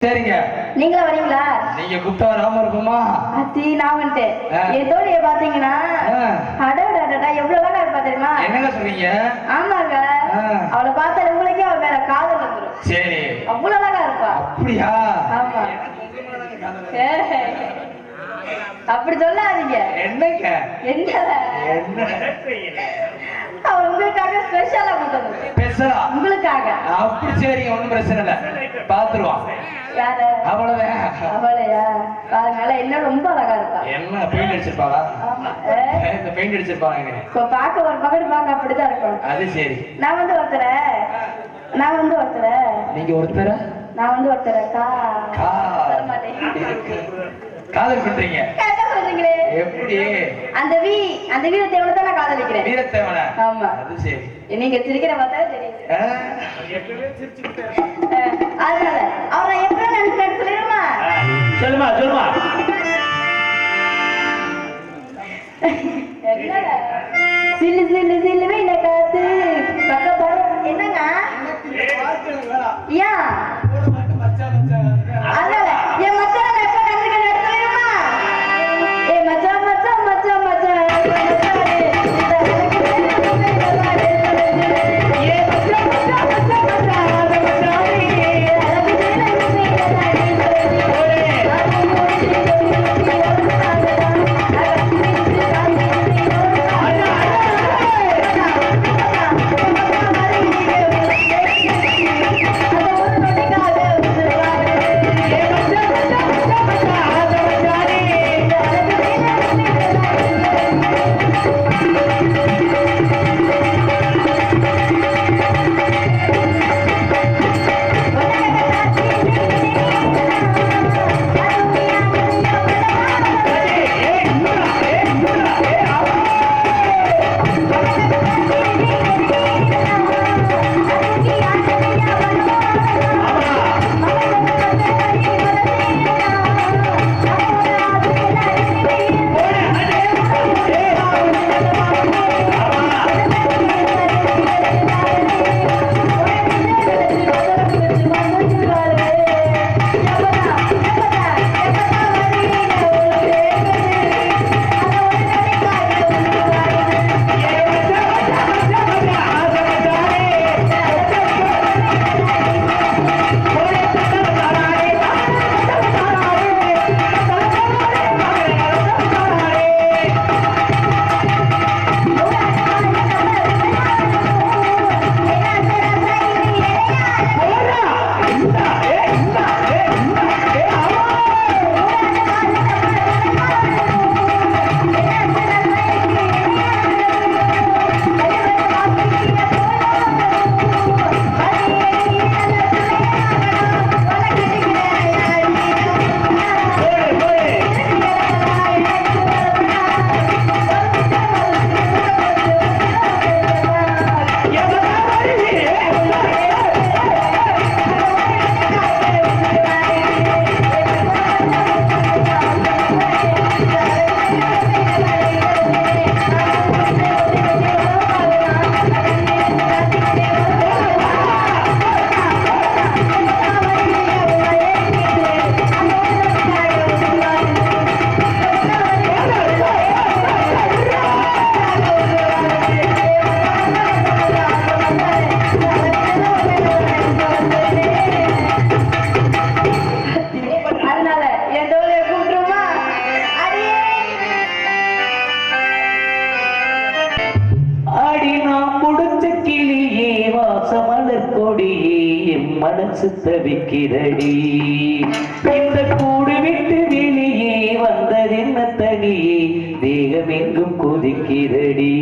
சரிங்க. நீங்களா வரீங்களா? நீங்க கூப்பிட்டா வராம இருக்குமா? அத்தி நான் வந்துட்டேன். ஆ. என் தோழிய பாத்தீங்கன்னா ஆ. அடடடடா எவ்வளவு அழகா இருப்பா தெரியுமா? என்னங்க சொல்றீங்க ஆமாங்க. அவளை பார்த்தா உங்களுக்கே அவ மேல காதல் வந்துரும். சரி. அவ்வளவு அழகா இருப்பா. அப்படியா? ஆமா. அப்படி சொல்லாதீங்க. என்னங்க? என்ன? என்ன? அவ உங்களுக்காக ஸ்பெஷலா கொடுத்தது பேசலா உங்களுக்காக. அப்படி சரிங்க ஒண்ணும் பிரச்சனை இல்ல. பாத்துருவான் யாரு? அவ்வளவுதான் அவளையா? அதனால என்ன ரொம்ப அழகா இருப்பா என்ன பெயிண்ட் அடிச்சிருப்பாளா? ஆமா. ஏய். இந்த பெயிண்ட் அடிச்சிருப்பாங்க இப்ப பார்க்க ஒரு மகன் பார்க்க அப்படிதான் இருக்கும். அது சரி. நான் வந்து ஒருத்தர. நான் வந்து ஒருத்தர. நீங்க ஒருத்தர? நான் வந்து ஒருத்தர. கா. காதல் பண்றீங்க கரெக்டா சொல்றீங்களே எப்படி அந்த வீ அந்த வீரத்தை எவ்வளவு தான் நான் காதலிக்கிறேன். வீரத்தேவன? ஆமா. அது சரி. நீங்க சிரிக்கிற பார்த்தா தெரியும். அதனால அவரை எப்படி நினைச்சு சொல்லிடுமா? சொல்லுமா சொல்லுமா? சில்லு சில்லு சில்லு வெயில காத்து. பக்க படம் என்னங்க ஏன்? கொடியே என் மனசு தவிக்கிறடி. இந்த கூடு விட்டு வெளியே வந்ததென்ன தனியே தேகம் எங்கும் கொதிக்கிறடி.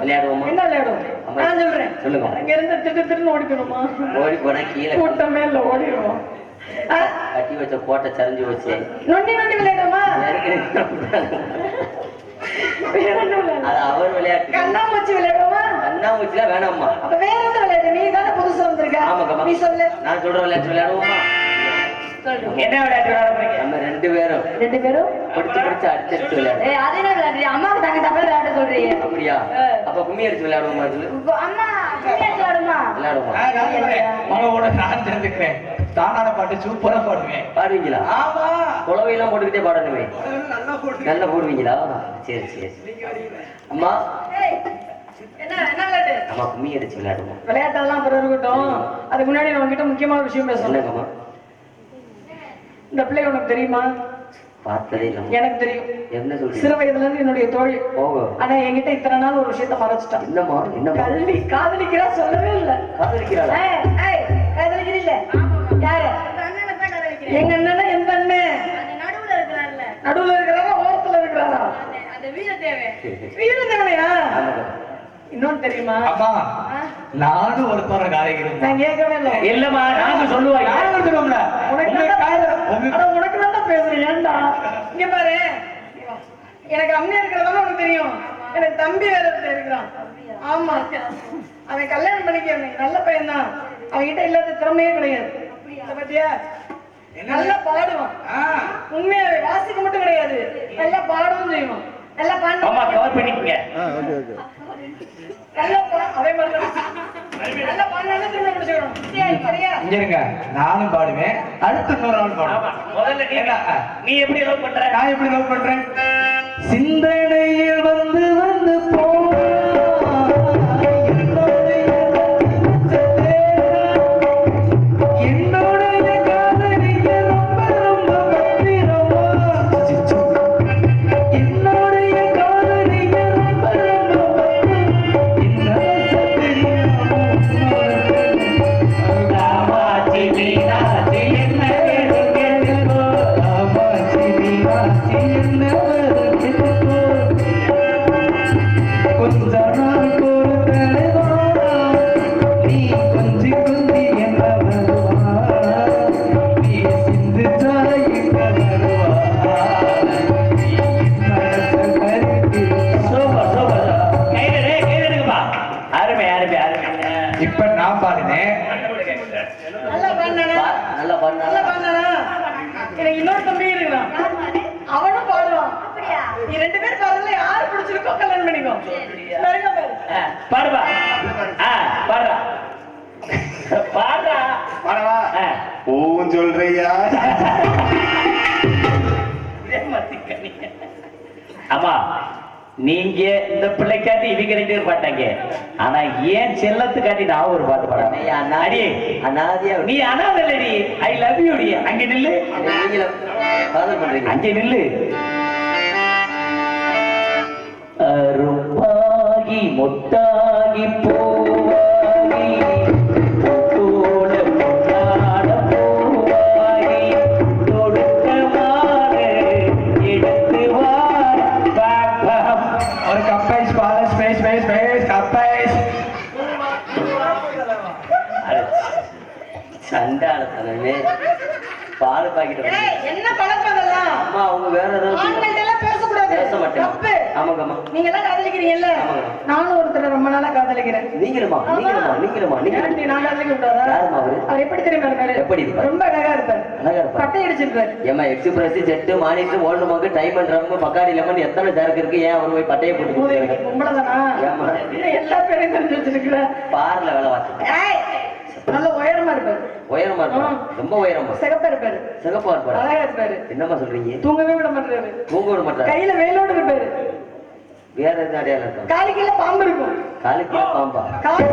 விளையாடுவோமா? என்ன விளையாடுவோம். நான் சொல்றேன். சொல்லுங்க. அங்க இருந்து திட்டு திட்டுன்னு ஓடிக்கணுமா ஓடி போனா கீழே கூட்டமே இல்ல ஓடிடுவோம். ஆ, கட்டி வச்ச கோட்டை சரிஞ்சு வச்சு நொண்டி நொண்டி விளையாடுமா அது அவர் விளையாட்டு. கண்ணாமூச்சி விளையாடுமா கண்ணாமூச்சிலாம் வேணாம்மா. அப்ப வேற என்ன விளையாடு? நீ தானே புதுசா வந்திருக்க. ஆமாக்கம்மா நீ சொல்லு. நான் சொல்ற விளையாட்டு விளையாடுவோமா? என்ன விளையாட்டு நம்ம ரெண்டு பேரும். ரெண்டு பேரும்? பிடிச்சு பிடிச்சு அடிச்சடிச்சு விளையாடுவோம் ஏய் அது என்ன விளையாடு அம்மாவுக்கு தங்க தப்பா விளையாட சொல்றீங்க. அப்படியா. அப்ப கும்மி அடிச்சு விளையாடுவோமா விளையாடுமா? விளையாடுவோமா? ஆ, நான் தானான பாட்டு சூப்பரா பாடுவேன். பாடுவீங்களா? ஆமா. குலவையெல்லாம் போட்டுக்கிட்டே பாடணுமே. நல்லா போடுவீங்களா? சரி சரி. அம்மா? ஏய், என்ன என்ன விளையாட்டு? அம்மா கும்மி அடிச்சு விளையாடுவோம். விளையாட்டெல்லாம் அப்புறம் இருக்கட்டும். அதுக்கு முன்னாடி நான் உங்ககிட்ட முக்கியமான விஷயம் பேசணும். இந்த பிள்ளை உனக்கு தெரியுமா? பார்த்ததே எனக்கு தெரியும். என்ன சிறு சொல்றீங்க? வயதுல இருந்து என்னுடைய தோழி. ஆனா என்கிட்ட இத்தனை நாள் ஒரு விஷயத்த மறைச்சிட்டான். என்னம்மா? என்னம்மா? கல்வி காதலிக்கிறா சொல்லவே இல்ல. காதலிக்கிறாளா? ஏய், ஏய், காதலிக்கிறீல்ல? யாரு? எங்க அண்ணனா எந்த அண்ணன் நடுவுல இருக்கிறாரா ஓரத்துல இருக்கிறாரா? வீரதேவனையா ஆமாங்க. இன்னொன்னு தெரியுமா? நானும் ஒருத்தர காலைக்கிறேன் நான் கேட்கவே இல்லை. இல்லம்மா நாங்க சொல்லுவாங்க யாரும் இருக்கணும்ல உனக்கு கால பேசுறேன். ஏன்டா? இங்க பாரு. எனக்கு அண்ணன் இருக்கிறதால உனக்கு தெரியும். எனக்கு தம்பி வேற இருக்கிறான். ஆமா. அவன் கல்யாணம் பண்ணிக்க நல்ல பையன் தான் அவன்கிட்ட இல்லாத திறமையே கிடையாது. இத பாத்தியா? நல்லா பாடுவான். உண்மையாவே வாசிக்க மட்டும் கிடையாது. நல்லா பாடவும் செய்வான். நல்லா அம்மா பாடு கவர் பண்ணிக்கங்க. பா- நானும் பாடுவேன். அடுத்த இன்னொரு ஆள் பாடுவேன் முதல்ல நீ நீ எப்படி லவ் பண்ற? நான் எப்படி லவ் பண்றேன்? சிந்தனையில் வந்து வந்து போனா and ஓவும் சொல்றியா. அம்மா நீங்க இந்த பிள்ளைக்காட்டி இவங்க ரெண்டு பேர் பாட்டாங்க. ஆனா ஏன் செல்லத்துக்காட்டி நான் ஒரு பாட்டு பாடுறேன்? அடி அனாதியா? நீ அனாதல்லடி. ஐ லவ் யூ டி. அங்க நில்லு. அங்கே நில்லு. அரும்பாகி முத்தாகி அவங்க வேற ஏதாவது பேசக்கூடாது. பேச மாட்டேன். ஆமாங்கம்மா நீங்க எல்லாம் காதலிக்கிறீங்கல்ல. நானும் ஒருத்தரை ரொம்ப நாளா காதலிக்கிறேன். நீங்களுமா? நீங்களுமா? நீங்களுமா? நீங்களும் நான் காதலிக்க கூடாதா அவரு? எப்படி தெரியுமா இருப்பாரு எப்படி? ரொம்ப அழகா இருப்பாரு. அழகா இருப்பாரு. பட்டை அடிச்சிருப்பாரு ஏமா Express Jet Monitor Old Monk Time Bacardi Lemon எத்தனை சரக்கு இருக்கு? ஏன் அவர் போய் பட்டையை போட்டு கொடுக்குறாங்க பொம்பளை தானா ஏம்மா? இல்ல, எல்லா பேரையும் தெரிஞ்சு வச்சிருக்கிற? பார்ல வேலை ஏய், நல்ல உயரமா இருப்பாரு. உயரமா ஆ. ரொம்ப உயரமா. சிகப்பா இருப்பாரு. சிகப்பா இருப்பாரு. அழகா இருப்பாரு. என்னம்மா சொல்றீங்க? தூங்கவே விட மாட்டாரு தூங்க விட மாட்டாரு. கையில வேலோடு இருப்பாரு. வேற எதுவும் அடையாளம் இருக்கும் காலு கீழே பாம்பு இருக்கும். காலுக்கு பாம்பா? காலு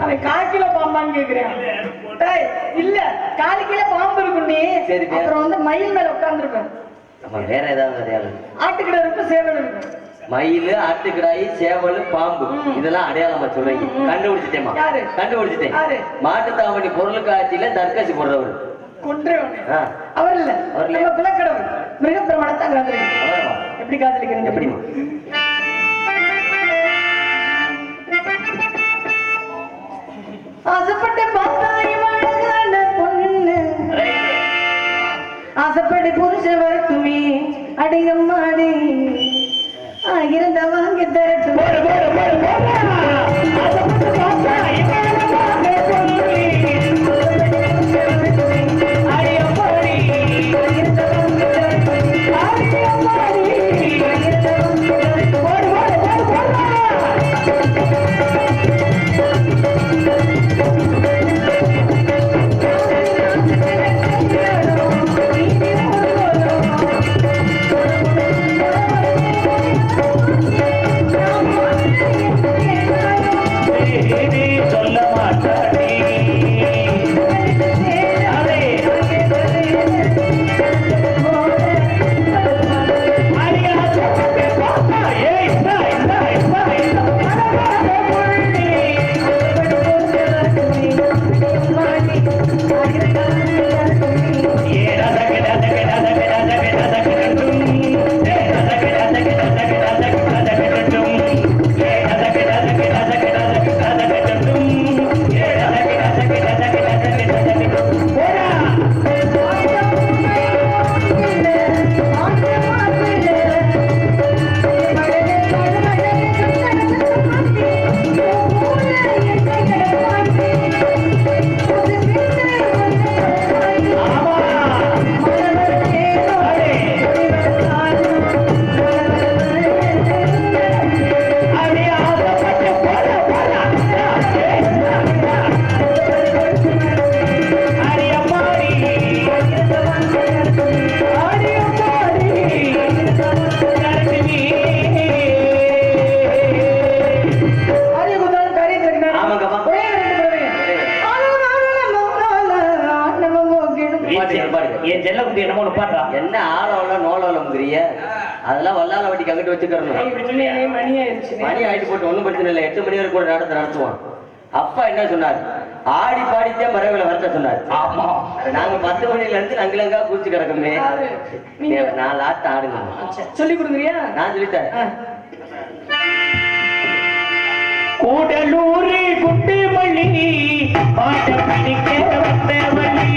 அவன் கால் கிலோ பாம்பான்னு கேக்குறேன். இல்ல. காலு கீழே பாம்பு இருக்கும் நீ. அப்புறம் வந்து மயில் மேல உட்கார்ந்துருப்பேன் நம்ம வேற ஏதாவது அடையாளம் சேவல் மயில் ஆட்டுக்கிடாய் சேவல் பாம்பு. இதெல்லாம் அடையாளமா சொல்றீங்க. கண்டுபிடிச்சிட்டேமா யாரு? கண்டுபிடிச்சிட்டேன். யாரு? மாட்டு தாவணி பொருள் காட்சியில தற்காட்சி போடுறவர் அவர் இல்ல. அவர் இல்ல. நம்ம குலக்கடவுள் மிருகப்பிரமணத்தை? எப்படி காதலிக்கிறீங்க எப்படிம்மா? ஆசைப்பட்டு பார்த்தா ஆசைப்பட்டு புருஷன் வரட்டுமே அடிங்கம்மாடி இருந்த வாங்கி தரட்டும் வச்சுக்கிறணும் மணி ஆயிட்டு போட்டு ஒண்ணும் பிரச்சனை இல்லை. எட்டு மணி வரைக்கும் கூட நடத்த நடத்துவோம். அப்பா என்ன சொன்னார்? ஆடி பாடித்தே மரவில வரட்ட சொன்னார். ஆமா. நாங்க பத்து மணில இருந்து அங்கிலங்கா பூச்சி கிடக்குமே. நாலு ஆட்டம் ஆடுங்க. சொல்லி கொடுக்குறியா? நான் சொல்லிட்டேன் கூடலூர் குண்டுமணி பாட்ட படிக்க வந்தவழி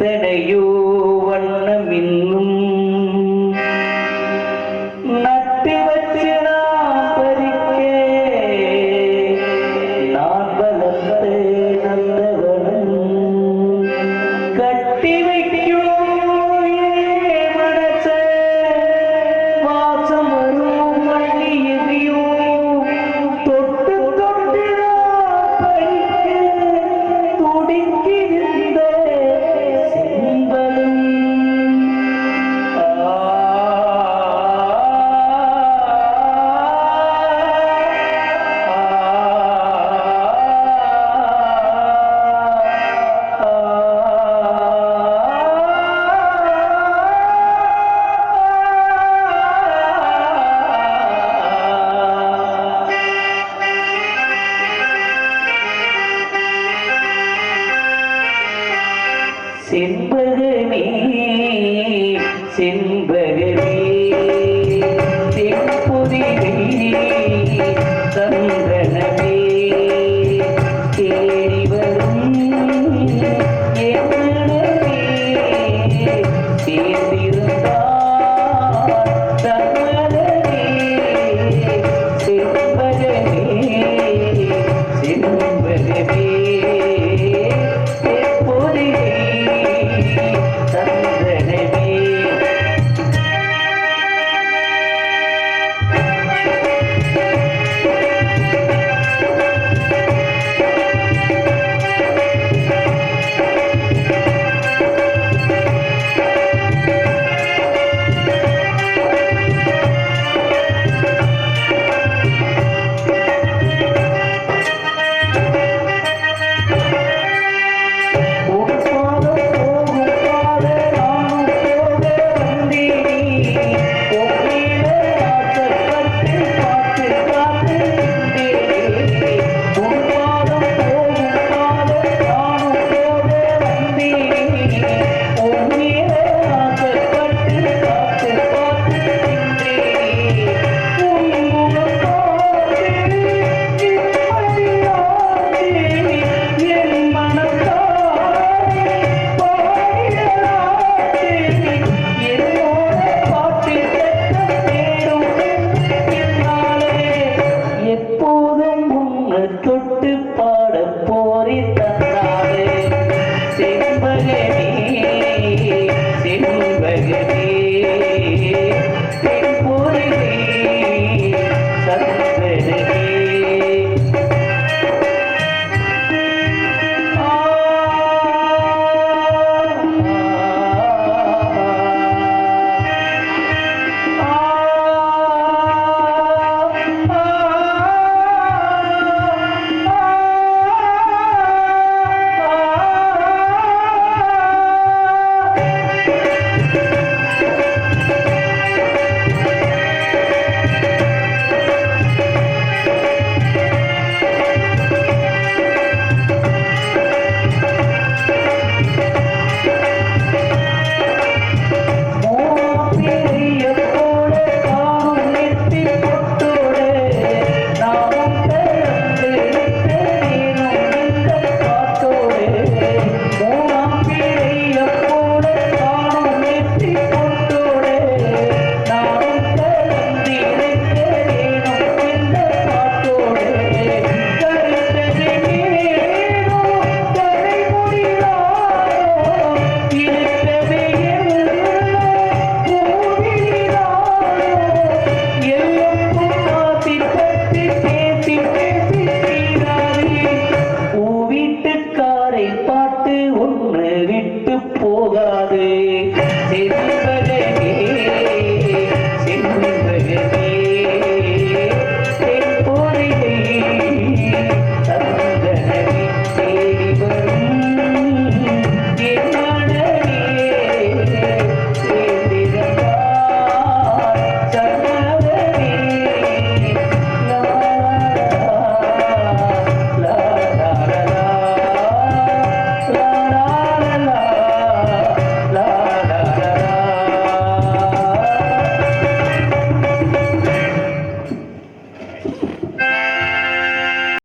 எத்தனையோ வண்ணமின்